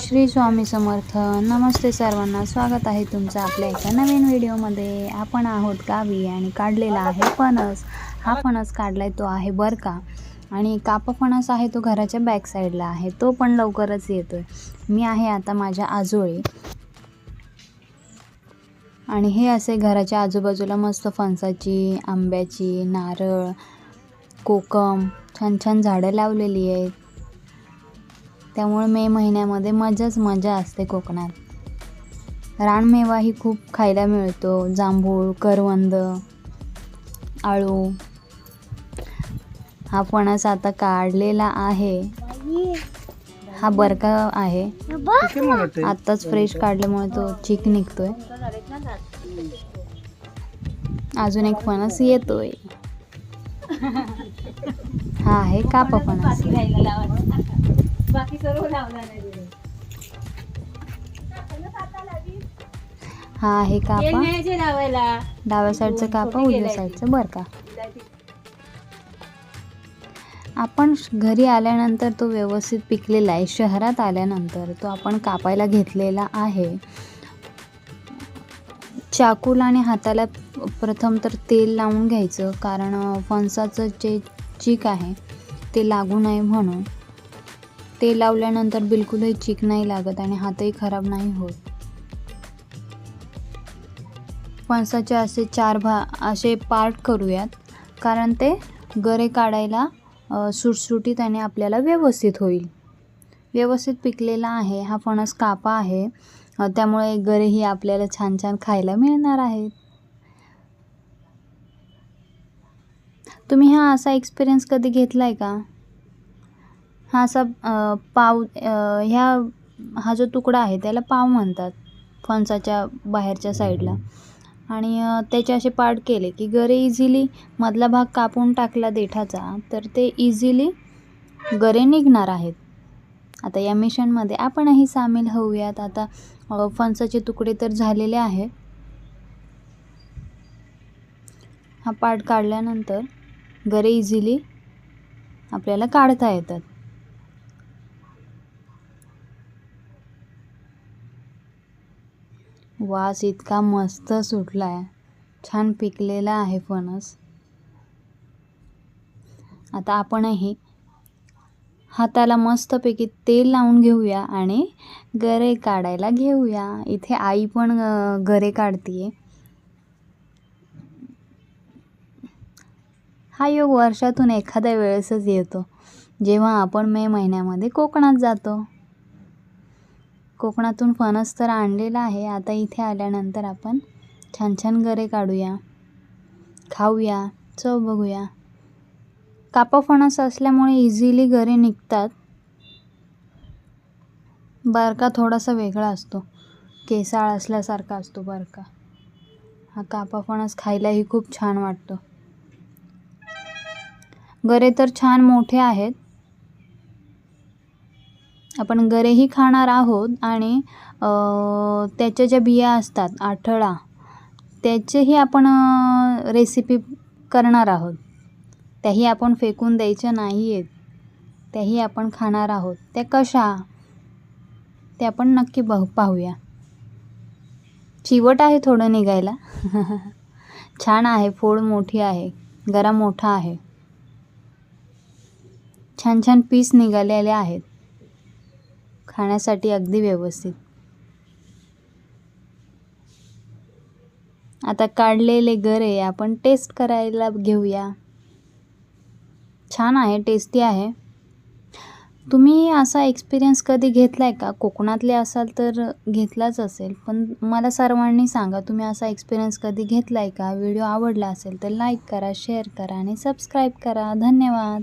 श्री स्वामी समर्थ. नमस्ते सर्वांना. स्वागत आहे तुमचं आपल्या एका नवीन व्हिडिओमध्ये. आपण आहोत गावी आणि काढलेला आहे फणस हा फणस काढलाय तो आहे बरं का आणि कापा फणस आहे तो घराच्या बॅक साईडला आहे. तो पण लवकरच येतोय. मी आहे आता माझ्या आजोळी. आणि हे असे घराच्या आजूबाजूला मस्त फणसाची आंब्याची नारळ कोकम छान छान झाडं लावलेली आहेत. त्यामुळे मे महिन्यामध्ये मजाच मजा असते कोकणात. रानमेवाही खूप खायला मिळतो. जांभूळ करवंद आळू. हा फणस आता काढलेला आहे. हा बरका आहे. आत्ताच फ्रेश काढल्यामुळे तो चिक निघतोय. अजून एक फणस येतोय. हा आहे कापा फणस. सर्व हा आहे कापा. लावायला. डाव्या साईडचं कापा उजव्या साईडचं बर का. आपण घरी आल्यानंतर तो व्यवस्थित पिकलेला आहे. शहरात आल्यानंतर तो आपण कापायला घेतलेला आहे. चाकूला आणि हाताला प्रथम तर तेल लावून घ्यायचं कारण फणसाचं जे चीक आहे ते लागू नये म्हणून. ते लावल्यानंतर बिलकुलही चीक नाही लागत आणि हातही खराब नाही होत. फणसाचे असे चार भा असे पार्ट करूयात. कारण ते गरे काढायला सुटसुटीत आणि आपल्याला व्यवस्थित होईल. व्यवस्थित पिकलेला आहे हा फणस कापा आहे. त्यामुळे गरेही आपल्याला छान छान खायला मिळणार आहेत. तुम्ही हा असा एक्सपिरियन्स कधी घेतला आहे का? हा असा पाव ह्या हा जो तुकडा आहे त्याला पाव म्हणतात फणसाच्या बाहेरच्या साईडला. आणि त्याचे असे पार्ट केले की गरे इझिली मधला भाग कापून टाकला देठाचा तर ते इझिली गरे निघणार आहेत. आता या मिशनमध्ये आपणही सामील होऊयात. आता फणसाचे तुकडे तर झालेले आहेत. हा पार्ट काढल्यानंतर गरे इझिली आपल्याला काढता येतात. वास इतका मस्त सुटला आहे छान पिकलेला आहे फणस. आता आपणही हाताला मस्तपैकी तेल लावून घेऊया आणि गरे काढायला घेऊया. इथे आई पण गरे काढतीये. हा योग वर्षातून एखाद्या वेळेसच येतो. जेव्हा आपण मे महिन्यामध्ये कोकणात जातो. कोकणातून फणस तर आणलेला आहे. आता इथे आल्यानंतर आपण छान छान गरे काढूया खाऊया चव बघूया. कापा फणस असल्यामुळे इझिली गरे निघतात. बारका थोडासा वेगळा असतो. केसाळ असल्यासारखा असतो बारका. हा कापा फणस खायलाही खूप छान वाटतो. गरे तर छान मोठे आहेत. आपण गरेही खाणार आहोत आणि त्याच्या ज्या बिया असतात आठळा त्याचेही आपण रेसिपी करणार आहोत. त्याही आपण फेकून द्यायच्या नाही आहेत त्याही आपण खाणार आहोत. त्या कशा? ते आपण नक्की बघ पाहूया. चिवट आहे थोडं निघायला. छान आहे फोड मोठी आहे गरा मोठा आहे. छान छान पीस निघालेले आहेत. खाण्यासाठी अगदी व्यवस्थित. आता काढलेले गरे आपण टेस्ट करायला घेऊया. छान आहे टेस्टी आहे. तुम्ही असा एक्सपिरियन्स कधी घेतला आहे का? कोकणातले असाल तर घेतलाच असेल पण मला सर्वांनी सांगा तुम्ही असा एक्सपिरियन्स कधी घेतला आहे का? व्हिडिओ आवडला असेल तर लाईक करा शेअर करा आणि सबस्क्राईब करा. धन्यवाद.